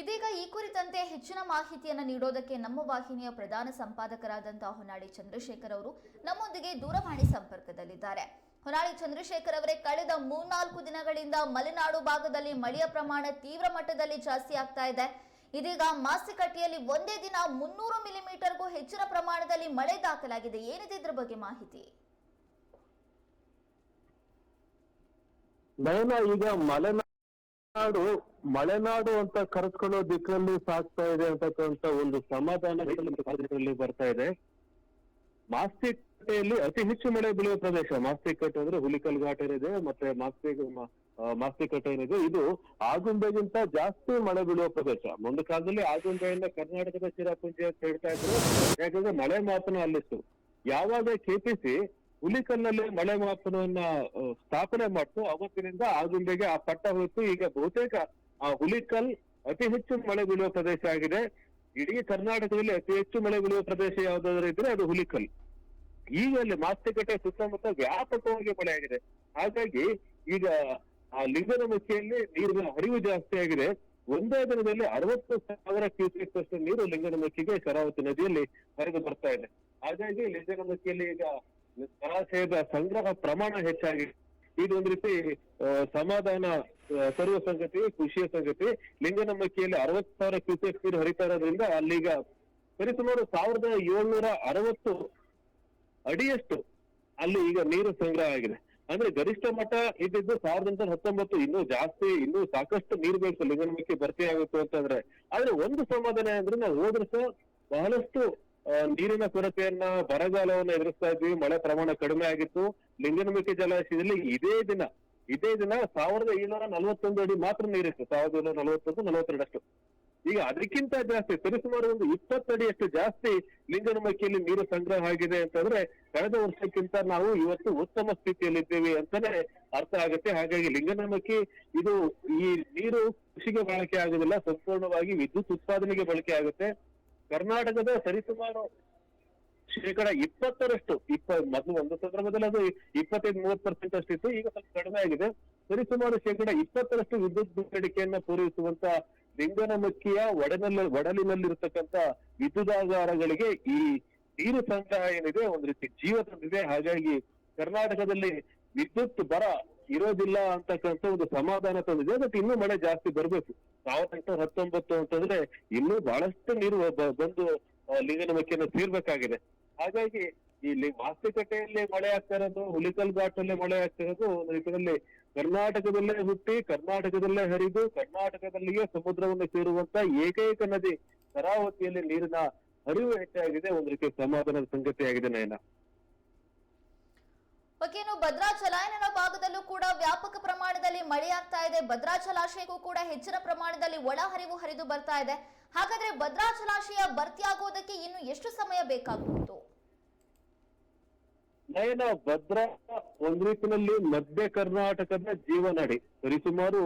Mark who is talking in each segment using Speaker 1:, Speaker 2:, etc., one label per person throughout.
Speaker 1: ಇದೀಗ ಈ ಕುರಿತಂತೆ ಹೆಚ್ಚಿನ ಮಾಹಿತಿಯನ್ನು ನೀಡೋದಕ್ಕೆ ನಮ್ಮ ವಾಹಿನಿಯ ಪ್ರಧಾನ ಸಂಪಾದಕರಾದಂತಹ ಹೊನ್ನಾಳಿ ಚಂದ್ರಶೇಖರ್ ಅವರು ನಮ್ಮೊಂದಿಗೆ ದೂರವಾಣಿ ಸಂಪರ್ಕದಲ್ಲಿದ್ದಾರೆ. ಹೊನ್ನಾಳಿ ಚಂದ್ರಶೇಖರ್ ಅವರೇ, ಕಳೆದ ಮೂರ್ನಾಲ್ಕು ದಿನಗಳಿಂದ ಮಲೆನಾಡು ಭಾಗದಲ್ಲಿ ಮಳೆಯ ಪ್ರಮಾಣ ತೀವ್ರ ಮಟ್ಟದಲ್ಲಿ ಜಾಸ್ತಿ ಆಗ್ತಾ ಇದೆ. ಇದೀಗ ಮಾಸಿಕಟ್ಟಿಯಲ್ಲಿ ಒಂದೇ ದಿನ ಮುನ್ನೂರು ಮಿಲಿಮೀಟರ್ಗೂ ಹೆಚ್ಚಿನ ಪ್ರಮಾಣದಲ್ಲಿ ಮಳೆ ದಾಖಲಾಗಿದೆ. ಏನಿದೆ ಇದ್ರ ಬಗ್ಗೆ ಮಾಹಿತಿ?
Speaker 2: ಈಗ ಮಲೆನಾಡು ಮಲೆನಾಡು ಅಂತ ಕರೆಸ್ಕೊಳ್ಳೋ ದಿಕ್ಕಲ್ಲಿ ಸಾಗ್ತಾ ಇದೆ ಅಂತಕ್ಕಂತ ಒಂದು ಸಮಾಧಾನ ಬರ್ತಾ ಇದೆ. ಮಾಸ್ತಿಕಟ್ಟೆಯಲ್ಲಿ ಅತಿ ಹೆಚ್ಚು ಮಳೆ ಬೀಳುವ ಪ್ರದೇಶ. ಮಾಸ್ತಿಕಟ್ಟೆ ಅಂದ್ರೆ ಹುಲಿಕಲ್ ಘಾಟ್ ಏನಿದೆ ಮತ್ತೆ ಮಾಸ್ತಿ ಮಾಸ್ತಿಕಟ್ಟೆ ಏನಿದೆ ಇದು ಆಗುಂಬೆಗಿಂತ ಜಾಸ್ತಿ ಮಳೆ ಬೀಳುವ ಪ್ರದೇಶ. ಒಂದು ಕಾಲದಲ್ಲಿ ಆಗುಂಬೆಯಿಂದ ಕರ್ನಾಟಕದ ಚಿರಾಪುಂಜಿ ಅಂತ ಹೇಳ್ತಾ ಇದ್ರು. ಯಾಕಂದ್ರೆ ಮಳೆ ಮಾಪನ ಅಲ್ಲಿತ್ತು. ಯಾವಾಗ ಕೆಪಿಸಿ ಹುಲಿಕಲ್ನಲ್ಲಿ ಮಳೆ ಮಾಪನವನ್ನ ಸ್ಥಾಪನೆ ಮಾಡ್ತು. ಅವತ್ತಿನಿಂದ ಆಗುಂಬೆಗೆ ಆ ಪಟ್ಟ ಹೊತ್ತು ಈಗ ಬಹುತೇಕ ಆ ಹುಲಿಕಲ್ ಅತಿ ಹೆಚ್ಚು ಮಳೆ ಬೀಳುವ ಪ್ರದೇಶ ಆಗಿದೆ. ಇಡೀ ಕರ್ನಾಟಕದಲ್ಲಿ ಅತಿ ಹೆಚ್ಚು ಮಳೆ ಬೀಳುವ ಪ್ರದೇಶ ಯಾವ್ದಾದ್ರು ಇದ್ರೆ ಅದು ಹುಲಿಕಲ್. ಈಗ ಅಲ್ಲಿ ಮಾಸ್ತಿಕಟ್ಟೆ ಸುತ್ತಮುತ್ತ ವ್ಯಾಪಕವಾಗಿ ಮಳೆ ಆಗಿದೆ. ಹಾಗಾಗಿ ಈಗ ಆ ಲಿಂಗನಮಕ್ಕಿಯಲ್ಲಿ ನೀರಿನ ಹರಿವು ಜಾಸ್ತಿ ಆಗಿದೆ. ಒಂದೇ ದಿನದಲ್ಲಿ ಅರವತ್ತು ಸಾವಿರ ಕ್ಯೂಸೆಕ್ ಅಷ್ಟು ನೀರು ಲಿಂಗನಮಕ್ಕಿಗೆ ಶರಾವತಿ ನದಿಯಲ್ಲಿ ಹರಿದು ಬರ್ತಾ ಇದೆ. ಹಾಗಾಗಿ ಲಿಂಗನಮಕ್ಕಿಯಲ್ಲಿ ಈಗ ಜಲಾಶಯದ ಸಂಗ್ರಹ ಪ್ರಮಾಣ ಹೆಚ್ಚಾಗಿದೆ ಒಂದ್ ರೀತಿ ಸಮಾಧಾನ ತರುವ ಸಂಗತಿ, ಖುಷಿಯ ಸಂಗತಿ. ಲಿಂಗನಮಕ್ಕಿಯಲ್ಲಿ ಅರವತ್ತು ಸಾವಿರ ಕ್ಯೂಸೆಕ್ ನೀರು ಹರಿತಾ ಇರೋದ್ರಿಂದ ಅಲ್ಲೀಗ ಸರಿಸುಮಾರು ಸಾವಿರದ ಏಳ್ನೂರ ಅರವತ್ತು ಅಡಿಯಷ್ಟು ಅಲ್ಲಿ ಈಗ ನೀರು ಸಂಗ್ರಹ ಆಗಿದೆ. ಅಂದ್ರೆ ಗರಿಷ್ಠ ಮಟ್ಟ ಇದ್ದಿದ್ದು ಸಾವಿರದ ಎಂಟುನೂರ ಹತ್ತೊಂಬತ್ತು, ಇನ್ನೂ ಜಾಸ್ತಿ, ಇನ್ನೂ ಸಾಕಷ್ಟು ನೀರು ಬೇಕು ಲಿಂಗನಮಕ್ಕಿ ಭರ್ತಿ ಆಗುತ್ತೆ ಅಂತಂದ್ರೆ. ಆದ್ರೆ ಒಂದು ಸಮಾಧಾನ ಅಂದ್ರೆ ನಾವು ಹೋದ್ರೆ ಸಹ ಬಹಳಷ್ಟು ನೀರಿನ ಕೊರತೆಯನ್ನ ಬರಗಾಲವನ್ನ ಎದುರಿಸ್ತಾ ಇದ್ವಿ, ಮಳೆ ಪ್ರಮಾಣ ಕಡಿಮೆ ಆಗಿತ್ತು ಲಿಂಗನಮಿಕೆ ಜಲಾಶಯದಲ್ಲಿ ಇದೇ ದಿನ ಇದೇ ದಿನ ಸಾವಿರದ ಏಳ್ನೂರ ನಲವತ್ತೊಂದು ಅಡಿ ಮಾತ್ರ ನೀರಿತ್ತು, ಸಾವಿರದ ಏಳ್ನೂರ ನಲವತ್ತೊಂದು, ನಲವತ್ತೆರಡಷ್ಟು. ಈಗ ಅದಕ್ಕಿಂತ ಜಾಸ್ತಿ, ಸರಿಸುಮಾರು ಒಂದು ಇಪ್ಪತ್ತಡಿಯಷ್ಟು ಜಾಸ್ತಿ ಲಿಂಗನಮಕ್ಕಿಯಲ್ಲಿ ನೀರು ಸಂಗ್ರಹ ಆಗಿದೆ ಅಂತಂದ್ರೆ, ಕಳೆದ ವರ್ಷಕ್ಕಿಂತ ನಾವು ಇವತ್ತು ಉತ್ತಮ ಸ್ಥಿತಿಯಲ್ಲಿದ್ದೇವೆ ಅಂತಾನೆ ಅರ್ಥ ಆಗುತ್ತೆ. ಹಾಗಾಗಿ ಲಿಂಗನಮಕ್ಕಿ ಇದು ಈ ನೀರು ಕೃಷಿಗೆ ಬಳಕೆ ಆಗುದಿಲ್ಲ ಸಂಪೂರ್ಣವಾಗಿ ವಿದ್ಯುತ್ ಉತ್ಪಾದನೆಗೆ ಬಳಕೆ ಆಗುತ್ತೆ. ಕರ್ನಾಟಕದ ಸರಿಸುಮಾರು ಶೇಕಡ ಇಪ್ಪತ್ತರಷ್ಟು, ಇಪ್ಪ, ಮೊದಲು ಒಂದು ಸಂದರ್ಭದಲ್ಲಿ ಅದು ಇಪ್ಪತ್ತೈದು ಮೂವತ್ತು ಪರ್ಸೆಂಟ್ ಅಷ್ಟು ಇತ್ತು ಈಗ ಸ್ವಲ್ಪ ಕಡಿಮೆ ಆಗಿದೆ. ಸರಿಸುಮಾರು ಶೇಕಡ ಇಪ್ಪತ್ತರಷ್ಟು ವಿದ್ಯುತ್ ಬೇಡಿಕೆಯನ್ನ ಪೂರೈಸುವಂತ ಲಿಂಗನಮಕ್ಕಿಯ ಒಡನಲ್ಲಿ ಒಡಲಿನಲ್ಲಿರತಕ್ಕಂತ ವಿದ್ಯುದಾಗಾರಗಳಿಗೆ ಈ ನೀರು ಸಂಗ್ರಹ ಏನಿದೆ, ಒಂದ್ ರೀತಿ ಜೀವ ತಂದಿದೆ. ಹಾಗಾಗಿ ಕರ್ನಾಟಕದಲ್ಲಿ ವಿದ್ಯುತ್ ಬರ ಇರೋದಿಲ್ಲ ಅಂತಕ್ಕಂಥ ಒಂದು ಸಮಾಧಾನ ತಂದಿದೆ ಬಟ್ ಇನ್ನೂ ಮಳೆ ಜಾಸ್ತಿ ಬರ್ಬೇಕು. ಸಾವಿರದ ಎಂಟುನೂರ ಹತ್ತೊಂಬತ್ತು ಅಂತಂದ್ರೆ ಇನ್ನೂ ಬಹಳಷ್ಟು ನೀರು ಬಂದು ಲಿಂಗನಮಕ್ಕಿಯನ್ನು ಸೇರ್ಬೇಕಾಗಿದೆ ಹಾಗಾಗಿ ಇಲ್ಲಿ ಮಾಸ್ತಿಕಟ್ಟೆಯಲ್ಲಿ ಮಳೆ ಆಗ್ತಾ ಇರೋದು ಹುಲಿಕಲ್ ಘಾಟಲ್ಲೇ ಮಳೆ ಆಗ್ತಾ ಇರೋದು, ಒಂದು ರೀತಿಯಲ್ಲಿ ಕರ್ನಾಟಕದಲ್ಲೇ ಹುಟ್ಟಿ, ಕರ್ನಾಟಕದಲ್ಲೇ ಹರಿದು, ಕರ್ನಾಟಕದಲ್ಲಿಯೇ ಸಮುದ್ರವನ್ನು ಸೇರುವಂತ ಏಕೈಕ ನದಿ, ಕರಾವತಿಯಲ್ಲಿ ನೀರಿನ ಹರಿವು ಹೆಚ್ಚಾಗಿದೆ, ಒಂದು ರೀತಿಯ ಸಮಾಧಾನದ ಸಂಗತಿಯಾಗಿದೆ ನಯನ.
Speaker 1: ಓಕೆ ಇನ್ನು ಭದ್ರಾ ಜಲಾನಯನ ಭಾಗದಲ್ಲೂ ಕೂಡ ವ್ಯಾಪಕ ಪ್ರಮಾಣದಲ್ಲಿ ಮಳೆಯಾಗ್ತಾ ಇದೆ. ಭದ್ರಾ ಜಲಾಶಯಕ್ಕೂ ಕೂಡ ಹೆಚ್ಚಿನ ಪ್ರಮಾಣದಲ್ಲಿ ಒಳಹರಿವು ಹರಿದು ಬರ್ತಾ ಇದೆ. ಹಾಗಾದ್ರೆ ಭದ್ರಾ ಜಲಾಶಯ ಭರ್ತಿಯಾಗೋದಕ್ಕೆ ಇನ್ನು ಎಷ್ಟು ಸಮಯ ಬೇಕಾಗಬಹುದು
Speaker 2: ನಯನ, ಭದ್ರಾ ಒಂದ್ ರೀತಿಯಲ್ಲಿ ಮಧ್ಯ ಕರ್ನಾಟಕದ ಜೀವನಾಡಿ. ಸರಿಸುಮಾರು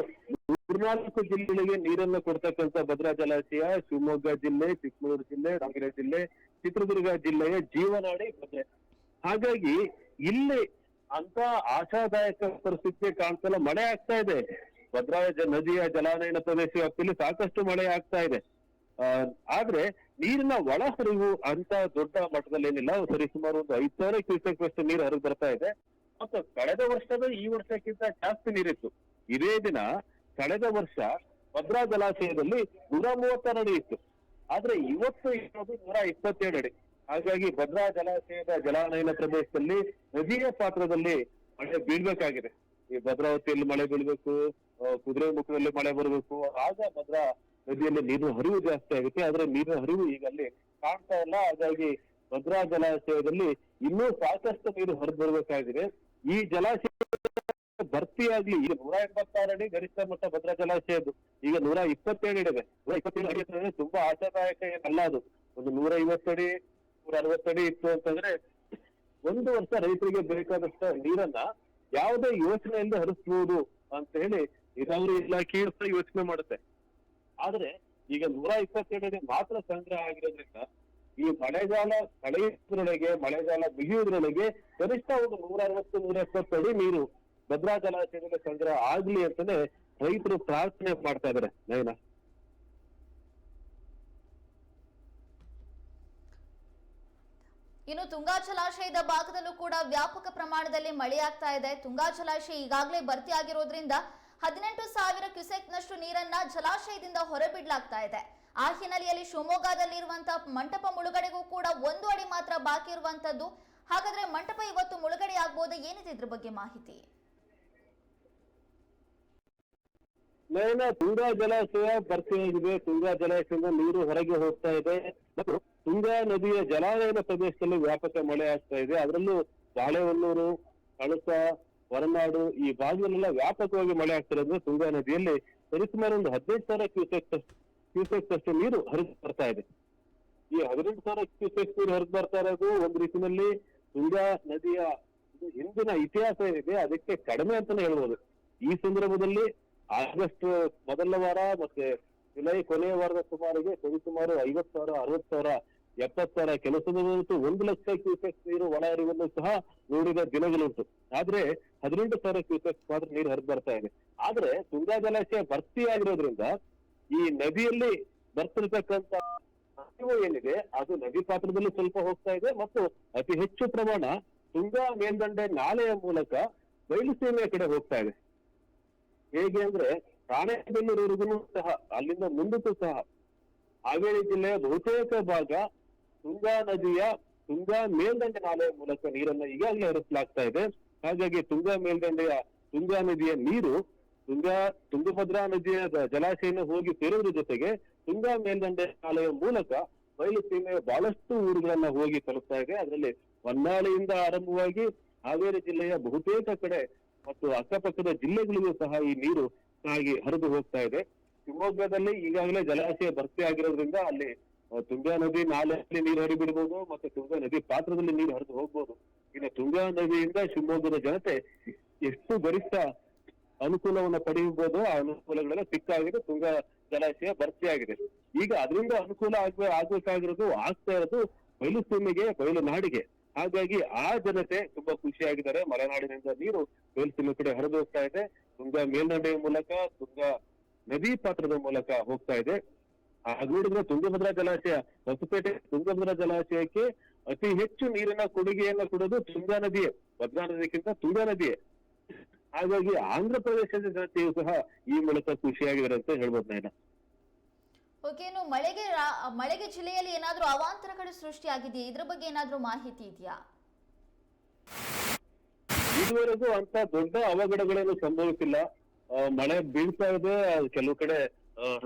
Speaker 2: ಮೂರ್ನಾಲ್ಕು ಜಿಲ್ಲೆಗಳಿಗೆ ನೀರನ್ನು ಕೊಡ್ತಕ್ಕಂಥ ಭದ್ರಾ ಜಲಾಶಯ ಶಿವಮೊಗ್ಗ ಜಿಲ್ಲೆ, ಚಿಕ್ಕಮಗಳೂರು ಜಿಲ್ಲೆ ದಾವಣಗೆರೆ ಜಿಲ್ಲೆ, ಚಿತ್ರದುರ್ಗ ಜಿಲ್ಲೆಯ ಜೀವನಾಡಿ ಭದ್ರೆ ಹಾಗಾಗಿ ಇಲ್ಲಿ ಅಂತ ಆಶಾದಾಯಕ ಪರಿಸ್ಥಿತಿ ಕಾಣ್ತಲ್ಲ ಮಳೆ ಆಗ್ತಾ ಇದೆ. ಭದ್ರಾವತಿ ನದಿಯ ಜಲಾನಯನ ಪ್ರದೇಶ ವ್ಯಾಪ್ತಿಯಲ್ಲಿ ಸಾಕಷ್ಟು ಮಳೆ ಆಗ್ತಾ ಇದೆ. ಆದ್ರೆ ನೀರಿನ ಒಳಹರಿವು ಅಂತ ದೊಡ್ಡ ಮಟ್ಟದಲ್ಲಿ ಏನಿಲ್ಲ. ಸರಿಸುಮಾರು ಒಂದು ಐದ್ ಸಾವಿರ ಕ್ಯೂಸೆಕ್ ಅಷ್ಟು ನೀರು ಹರಿದು ಬರ್ತಾ ಇದೆ. ಮತ್ತು ಕಳೆದ ವರ್ಷದ ಈ ವರ್ಷಕ್ಕಿಂತ ಜಾಸ್ತಿ ನೀರಿತ್ತು. ಇದೇ ದಿನ ಕಳೆದ ವರ್ಷ ಭದ್ರಾ ಜಲಾಶಯದಲ್ಲಿ ನೂರ ಮೂವತ್ತಾರು ಅಡಿ ಇತ್ತು. ಆದ್ರೆ ಇವತ್ತು ಇರೋದು ನೂರ ಇಪ್ಪತ್ತೇಳು ಅಡಿ. ಹಾಗಾಗಿ ಭದ್ರಾ ಜಲಾಶಯದ ಜಲಾನಯನ ಪ್ರದೇಶದಲ್ಲಿ ನದಿಯ ಪಾತ್ರದಲ್ಲಿ ಮಳೆ ಬೀಳ್ಬೇಕಾಗಿದೆ. ಈ ಭದ್ರಾವತಿಯಲ್ಲಿ ಮಳೆ ಬೀಳ್ಬೇಕು ಕುದುರೆ ಮುಖದಲ್ಲಿ ಮಳೆ ಬರಬೇಕು. ಆಗ ಭದ್ರಾ ನದಿಯಲ್ಲಿ ನೀರು ಹರಿವು ಜಾಸ್ತಿ ಆಗುತ್ತೆ. ಆದ್ರೆ ನೀರಿನ ಹರಿವು ಈಗ ಅಲ್ಲಿ ಕಾಣ್ತಾ ಇಲ್ಲ. ಹಾಗಾಗಿ ಭದ್ರಾ ಜಲಾಶಯದಲ್ಲಿ ಇನ್ನೂ ಸಾಕಷ್ಟು ನೀರು ಹರಿದು ಬರಬೇಕಾಗಿದೆ. ಈ ಜಲಾಶಯ ಭರ್ತಿಯಾಗ್ಲಿ ಈಗ ನೂರ ಎಂಬತ್ತಾರು ಅಡಿ ಗರಿಷ್ಠ ಮಟ್ಟ ಭದ್ರಾ ಜಲಾಶಯದ್ದು. ಈಗ ನೂರ ಇಪ್ಪತ್ತೇಳು ಅಡಿ ನೂರ ಇಪ್ಪತ್ತೇಳು ಅಡಿ ತುಂಬಾ ಆಶಾದಾಯಕ ಏನಲ್ಲ ಅದು. ಒಂದು ನೂರ ಐವತ್ತಡಿ ನೂರ ಅರವತ್ತಡಿ ಇತ್ತು ಅಂತಂದ್ರೆ ಒಂದು ವರ್ಷ ರೈತರಿಗೆ ಬೇಕಾದಷ್ಟ ನೀರನ್ನ ಯಾವುದೇ ಯೋಚನೆಯಿಂದ ಹರಿಸಬಹುದು ಅಂತ ಹೇಳಿ ನೀರಾವರಿ ಇಲಾಖೆಯು ಸಹ ಯೋಚನೆ ಮಾಡುತ್ತೆ. ಆದ್ರೆ ಈಗ ನೂರ ಇಪ್ಪತ್ತೆರಡನೇ ಮಾತ್ರ ಸಂಗ್ರಹ ಆಗಿರೋದ್ರಿಂದ ಈ ಮಳೆಗಾಲ ಕಳೆಯುವುದರೊಳಗೆ, ಮಳೆಗಾಲ ಬಿಗಿಯುವುದರೊಳಗೆ ಕನಿಷ್ಠ ಒಂದು ನೂರ ಅರವತ್ತು ನೂರ ಎಪ್ಪತ್ತು ಅಡಿ ನೀರು ಭದ್ರಾ ಜಲಾಶಯದಲ್ಲಿ ಸಂಗ್ರಹ ಆಗ್ಲಿ ಅಂತಾನೆ ರೈತರು ಪ್ರಾರ್ಥನೆ ಮಾಡ್ತಾ ಇದಾರೆ ನಯನ
Speaker 1: ಇನ್ನು ತುಂಗಾ ಜಲಾಶಯದ ಭಾಗದಲ್ಲೂ ಕೂಡ ವ್ಯಾಪಕ ಪ್ರಮಾಣದಲ್ಲಿ ಮಳೆಯಾಗ್ತಾ ಇದೆ. ತುಂಗಾ ಜಲಾಶಯ ಈಗಾಗಲೇ ಭರ್ತಿ ಆಗಿರೋದ್ರಿಂದ ಹದಿನೆಂಟು ಸಾವಿರ ಕ್ಯೂಸೆಕ್ನಷ್ಟು ನೀರನ್ನ ಜಲಾಶಯದಿಂದ ಹೊರಬಿಡ್ಲಾಗ್ತಾ ಇದೆ. ಆ ಹಿನ್ನೆಲೆಯಲ್ಲಿ ಶಿವಮೊಗ್ಗದಲ್ಲಿರುವಂತಹ ಮಂಟಪ ಮುಳುಗಡೆಗೂ ಕೂಡ ಒಂದು ಅಡಿ ಮಾತ್ರ ಬಾಕಿ ಇರುವಂತದ್ದು ಹಾಗಾದ್ರೆ ಮಂಟಪ ಇವತ್ತು ಮುಳುಗಡೆ ಆಗ್ಬೋದು? ಏನಿದೆ ಇದ್ರ ಬಗ್ಗೆ ಮಾಹಿತಿ?
Speaker 2: ನಯನ ತುಂಗಾ ಜಲಾಶಯ ಭರ್ತಿಯಾಗಿದೆ ತುಂಗಾ ಜಲಾಶಯದಿಂದ ನೀರು ಹೊರಗೆ ಹೋಗ್ತಾ ಇದೆ. ಮತ್ತು ತುಂಗಾ ನದಿಯ ಜಲಾನಯನ ಪ್ರದೇಶದಲ್ಲಿ ವ್ಯಾಪಕ ಮಳೆ ಆಗ್ತಾ ಇದೆ. ಅದರಲ್ಲೂ ಬಾಳೆಹೊನ್ನೂರು, ಕಳಸ, ಹೊರನಾಡು ಈ ಭಾಗದಲ್ಲೆಲ್ಲ ವ್ಯಾಪಕವಾಗಿ ಮಳೆ ಆಗ್ತಿರೋದ್ರಿಂದ ತುಂಗಾ ನದಿಯಲ್ಲಿ ಸರಿಸುಮಾರು ಒಂದು ಹದಿನೈದು ಸಾವಿರ ಕ್ಯೂಸೆಕ್ ಕ್ಯೂಸೆಕ್ ಅಷ್ಟು ನೀರು ಹರಿದು ಬರ್ತಾ ಇದೆ. ಈ ಹದಿನೆಂಟು ಸಾವಿರ ಕ್ಯೂಸೆಕ್ ನೀರು ಹರಿದು ಬರ್ತಾ ಇರೋದು ಒಂದು ರೀತಿಯಲ್ಲಿ ತುಂಗಾ ನದಿಯ ಹಿಂದಿನ ಇತಿಹಾಸ ಏನಿದೆ ಅದಕ್ಕೆ ಕಡಿಮೆ ಅಂತಾನೆ ಹೇಳ್ಬೋದು. ಈ ಸಂದರ್ಭದಲ್ಲಿ ಆಗಸ್ಟ್ ಮೊದಲ ವಾರ ಮತ್ತೆ ಜುಲೈ ಕೊನೆಯ ವಾರದ ಸುಮಾರಿಗೆ ಸರಿಸುಮಾರು ಐವತ್ ಸಾವಿರ ಅರವತ್ ಸಾವಿರ ಎಪ್ಪತ್ ಸಾವಿರ ಕೆಲಸದ ಒಂದು ಲಕ್ಷ ಕ್ಯೂಸೆಕ್ಸ್ ನೀರು ಒಳ ಹರಿವನ್ನು ಸಹ ನೋಡಿದ ದಿನಗಳುಂಟು. ಆದ್ರೆ ಹದಿನೆಂಟು ಸಾವಿರ ಕ್ಯೂಸೆಕ್ಸ್ ಮಾತ್ರ ನೀರು ಹರಿದು ಬರ್ತಾ ಇದೆ. ಆದ್ರೆ ತುಂಗಾ ಜಲಾಶಯ ಭರ್ತಿ ಆಗಿರೋದ್ರಿಂದ ಈ ನದಿಯಲ್ಲಿ ಬರ್ತಿರ್ತಕ್ಕಂತ ಹರಿವು ಏನಿದೆ, ಅದು ನದಿ ಪಾತ್ರದಲ್ಲಿ ಸ್ವಲ್ಪ ಹೋಗ್ತಾ ಇದೆ ಮತ್ತು ಅತಿ ಹೆಚ್ಚು ಪ್ರಮಾಣ ತುಂಗಾ ಮೇಲ್ದಂಡೆ ನಾಲೆಯ ಮೂಲಕ ಬಯಲುಸೀಮೆಯ ಕಡೆ ಹೋಗ್ತಾ ಇದೆ. ಹೇಗೆ ಅಂದ್ರೆ ರಾಣೆಬೆನ್ನೂರಿವರೆಗೂ ಸಹ, ಅಲ್ಲಿಂದ ಮುಂದಕ್ಕೂ ಸಹ ಹಾವೇರಿ ಜಿಲ್ಲೆಯ ಬಹುತೇಕ ಭಾಗ ತುಂಗಾ ನದಿಯ ತುಂಗಾ ಮೇಲ್ದಂಡೆ ನಾಲೆಯ ಮೂಲಕ ನೀರನ್ನ ಈಗಾಗಲೇ ಹರಿಸಲಾಗ್ತಾ ಇದೆ. ಹಾಗಾಗಿ ತುಂಗಾ ಮೇಲ್ದಂಡೆಯ ತುಂಗಾ ನದಿಯ ನೀರು ತುಂಗಾ ತುಂಗಭದ್ರಾ ನದಿಯ ಜಲಾಶಯನ ಹೋಗಿ ಸೇರುವುದ್ರ ಜೊತೆಗೆ ತುಂಗಾ ಮೇಲ್ದಂಡೆ ನಾಲೆಯ ಮೂಲಕ ಬಯಲು ಸೀಮೆಯ ಬಹಳಷ್ಟು ಊರುಗಳನ್ನ ಹೋಗಿ ತಲುಪ್ತಾ ಇದೆ. ಅದರಲ್ಲಿ ಹೊನ್ನಾಳಿಯಿಂದ ಆರಂಭವಾಗಿ ಹಾವೇರಿ ಜಿಲ್ಲೆಯ ಬಹುತೇಕ ಕಡೆ ಮತ್ತು ಅಕ್ಕಪಕ್ಕದ ಜಿಲ್ಲೆಗಳಿಗೂ ಸಹ ಈ ನೀರು ಸಾಗಿ ಹರಿದು ಹೋಗ್ತಾ ಇದೆ. ಶಿವಮೊಗ್ಗದಲ್ಲಿ ಈಗಾಗಲೇ ಜಲಾಶಯ ಭರ್ತಿ ಆಗಿರೋದ್ರಿಂದ ಅಲ್ಲಿ ತುಂಗಾ ನದಿ ನಾಲೆಯಲ್ಲಿ ನೀರು ಹರಿಬಿಡ್ಬೋದು ಮತ್ತೆ ತುಂಗಾ ನದಿ ಪಾತ್ರದಲ್ಲಿ ನೀರು ಹರಿದು ಹೋಗ್ಬೋದು. ಇನ್ನು ತುಂಗಾ ನದಿಯಿಂದ ಶಿವಮೊಗ್ಗದ ಜನತೆ ಎಷ್ಟು ಗರಿಷ್ಠ ಅನುಕೂಲವನ್ನ ಪಡೆಯಬಹುದು ಆ ಅನುಕೂಲಗಳೆಲ್ಲ ಸಿಕ್ಕಾಗಿದೆ. ತುಂಗಾ ಜಲಾಶಯ ಭರ್ತಿಯಾಗಿದೆ ಈಗ ಅದರಿಂದ ಅನುಕೂಲ ಆಗ್ಬೇ, ಆಗ್ಬೇಕಾಗಿರೋದು ಆಗ್ತಾ ಇರೋದು ಬಯಲು ಸೀಮೆಗೆ ಬಯಲು ನಾಡಿಗೆ. ಹಾಗಾಗಿ ಆ ಜನತೆ ತುಂಬಾ ಖುಷಿಯಾಗಿದ್ದಾರೆ. ಮಲೆನಾಡಿನಿಂದ ನೀರು ಮೇಲ್ಸಿಲು ಕಡೆ ಹರಿದು ಹೋಗ್ತಾ ಇದೆ. ತುಂಗಾ ಮೇಲ್ದಂಡೆಯ ಮೂಲಕ, ತುಂಗಾ ನದಿ ಪಾತ್ರದ ಮೂಲಕ ಹೋಗ್ತಾ ಇದೆ. ಹಾಗೆ ನೋಡಿದ್ರೆ ತುಂಗಭದ್ರಾ ಜಲಾಶಯ, ಹೊಸಪೇಟೆ ತುಂಗಭದ್ರಾ ಜಲಾಶಯಕ್ಕೆ ಅತಿ ಹೆಚ್ಚು ನೀರಿನ ಕೊಡುಗೆಯನ್ನ ಕೊಡೋದು ತುಂಗಾ ನದಿಯೇ. ಭದ್ರಾ ನದಿಗಿಂತ ತುಂಗಾ ನದಿಯೇ. ಹಾಗಾಗಿ ಆಂಧ್ರ ಪ್ರದೇಶದ ಜನತೆಯು ಸಹ ಈ ಮೂಲಕ ಖುಷಿಯಾಗಿದ್ದಾರೆ ಅಂತ ಹೇಳ್ಬೋದು ನಯನ
Speaker 1: ಓಕೆ, ಇನ್ನು ಮಳೆಗೆ ಮಳೆಗೆ ಜಿಲ್ಲೆಯಲ್ಲಿ ಏನಾದರೂ ಅವಾಂತರಗಳು ಸೃಷ್ಟಿಯಾಗಿದೆಯಾ? ಇದ್ರ ಬಗ್ಗೆ ಏನಾದರೂ ಮಾಹಿತಿ ಇದೆಯಾ?
Speaker 2: ಇದುವರೆಗೂ ಅಂತ ದೊಡ್ಡ ಅವಘಡಗಳೇನು ಸಂಭವಿಸಿಲ್ಲ. ಮಳೆ ಬೀಳ್ತಾ ಇದೆ. ಕೆಲವು ಕಡೆ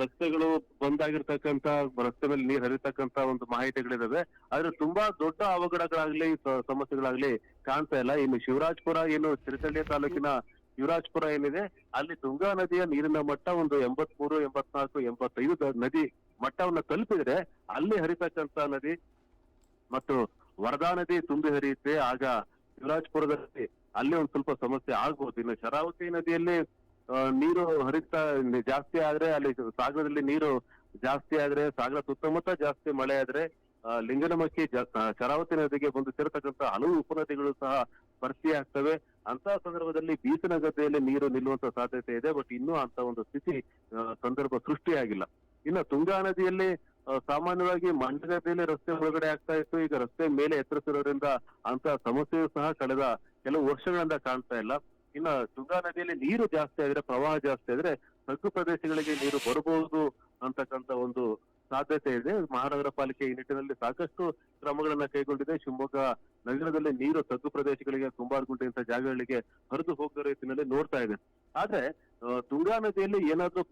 Speaker 2: ರಸ್ತೆಗಳು ಬಂದಾಗಿರ್ತಕ್ಕಂತ ರಸ್ತೆ ಮೇಲೆ ನೀರ್ ಹರಿತಕ್ಕಂತ ಒಂದು ಮಾಹಿತಿಗಳಿದಾವೆ. ಆದ್ರೆ ತುಂಬಾ ದೊಡ್ಡ ಅವಘಡಗಳಾಗ್ಲಿ ಸಮಸ್ಯೆಗಳಾಗ್ಲಿ ಕಾಣ್ತಾ ಇಲ್ಲ. ಇನ್ನು ಶಿವರಾಜ್ಪುರ, ಏನು ಚಿರತಳ್ಳಿ ತಾಲೂಕಿನ ಶಿವರಾಜ್ಪುರ ಏನಿದೆ, ಅಲ್ಲಿ ತುಂಗಾ ನದಿಯ ನೀರಿನ ಮಟ್ಟ ಒಂದು ಎಂಬತ್ಮೂರು, ಎಂಬತ್ನಾಲ್ಕು, ಎಂಬತ್ತೈದು ನದಿ ಮಟ್ಟವನ್ನ ತಲುಪಿದ್ರೆ ಅಲ್ಲಿ ಹರಿತಕ್ಕಂತ ನದಿ ಮತ್ತು ವರದಾ ನದಿ ತುಂಬಿ ಹರಿಯುತ್ತೆ. ಆಗ ಶಿವರಾಜ್ಪುರದಲ್ಲಿ ಅಲ್ಲಿ ಒಂದ್ ಸ್ವಲ್ಪ ಸಮಸ್ಯೆ ಆಗ್ಬಹುದು ಇನ್ನು ಶರಾವತಿ ನದಿಯಲ್ಲಿ ನೀರು ಹರಿತಾ ಜಾಸ್ತಿ ಆದ್ರೆ ಅಲ್ಲಿ ಸಾಗರದಲ್ಲಿ ನೀರು ಜಾಸ್ತಿ ಆದ್ರೆ ಸಾಗರ ಸುತ್ತಮುತ್ತ ಜಾಸ್ತಿ ಮಳೆ ಆದ್ರೆ ಲಿಂಗನಮಕ್ಕಿ ಶರಾವತಿ ನದಿಗೆ ಬಂದು ಸೇರತಕ್ಕಂತ ಹಲವು ಉಪನದಿಗಳು ಸಹ ಭರ್ತಿ ಆಗ್ತವೆ. ಅಂತ ಸಂದರ್ಭದಲ್ಲಿ ಬೀಸಿನ ಗದ್ದೆಯಲ್ಲಿ ನೀರು ನಿಲ್ಲುವಂತ ಸಾಧ್ಯತೆ ಇದೆ, ಬಟ್ ಇನ್ನೂ ಅಂತ ಒಂದು ಸ್ಥಿತಿ ಸಂದರ್ಭ ಸೃಷ್ಟಿಯಾಗಿಲ್ಲ. ಇನ್ನು ತುಂಗಾ ನದಿಯಲ್ಲಿ ಸಾಮಾನ್ಯವಾಗಿ ಮಂಡಗದ್ದೆಯಲ್ಲಿ ರಸ್ತೆ ಒಳಗಡೆ ಆಗ್ತಾ ಇತ್ತು. ಈಗ ರಸ್ತೆ ಮೇಲೆ ಎತ್ತರಿಸಿರೋದ್ರಿಂದ ಅಂತ ಸಮಸ್ಯೆಯು ಸಹ ಕಳೆದ ಕೆಲವು ವರ್ಷಗಳಿಂದ ಕಾಣ್ತಾ ಇಲ್ಲ. ಇನ್ನು ತುಂಗಾ ನದಿಯಲ್ಲಿ ನೀರು ಜಾಸ್ತಿ ಆದ್ರೆ, ಪ್ರವಾಹ ಜಾಸ್ತಿ ಆದ್ರೆ, ತಗ್ಗು ಪ್ರದೇಶಗಳಿಗೆ ನೀರು ಬರಬಹುದು ಅಂತಕ್ಕಂತ ಒಂದು ಸಾಧ್ಯತೆ ಇದೆ. ಮಹಾನಗರ ಪಾಲಿಕೆ ಈ ನಿಟ್ಟಿನಲ್ಲಿ ಸಾಕಷ್ಟು ಕ್ರಮಗಳನ್ನ ಕೈಗೊಂಡಿದೆ. ಶಿವಮೊಗ್ಗ ನಗರದಲ್ಲಿ ನೀರು ತಗ್ಗು ಪ್ರದೇಶಗಳಿಗೆ ಕುಂಬಾರಗುಂಟೆ ಜಾಗಗಳಿಗೆ ಹರಿದು ಹೋಗುವ ರೀತಿಯಲ್ಲಿ ನೋಡ್ತಾ ಇದೆ. ಆದ್ರೆ ತುಂಗಾ ನದಿಯಲ್ಲಿ ಏನಾದ್ರೂ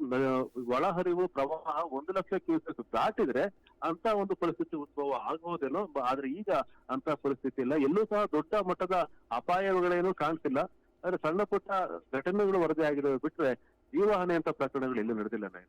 Speaker 2: ಒಳಹರಿವು ಪ್ರವಾಹ ಒಂದು ಲಕ್ಷ ಕ್ಯೂಸೆಕ್ ದಾಟಿದ್ರೆ ಅಂತ ಒಂದು ಪರಿಸ್ಥಿತಿ ಉದ್ಭವ ಆಗಬಹುದೇನೋ ಬ- ಆದ್ರೆ ಈಗ ಅಂತ ಪರಿಸ್ಥಿತಿ ಇಲ್ಲ. ಎಲ್ಲೂ ಸಹ ದೊಡ್ಡ ಮಟ್ಟದ ಅಪಾಯಗಳೇನು ಕಾಣ್ತಿಲ್ಲ. ಆದ್ರೆ ಸಣ್ಣ ಪುಟ್ಟ ಘಟನೆಗಳು ವರದಿ ಆಗಿರೋ ಬಿಟ್ರೆ ಜೀವಹಾನಿ ಅಂತ ಪ್ರಕರಣಗಳು ಎಲ್ಲೂ ನಡೆದಿಲ್ಲ ನಾನು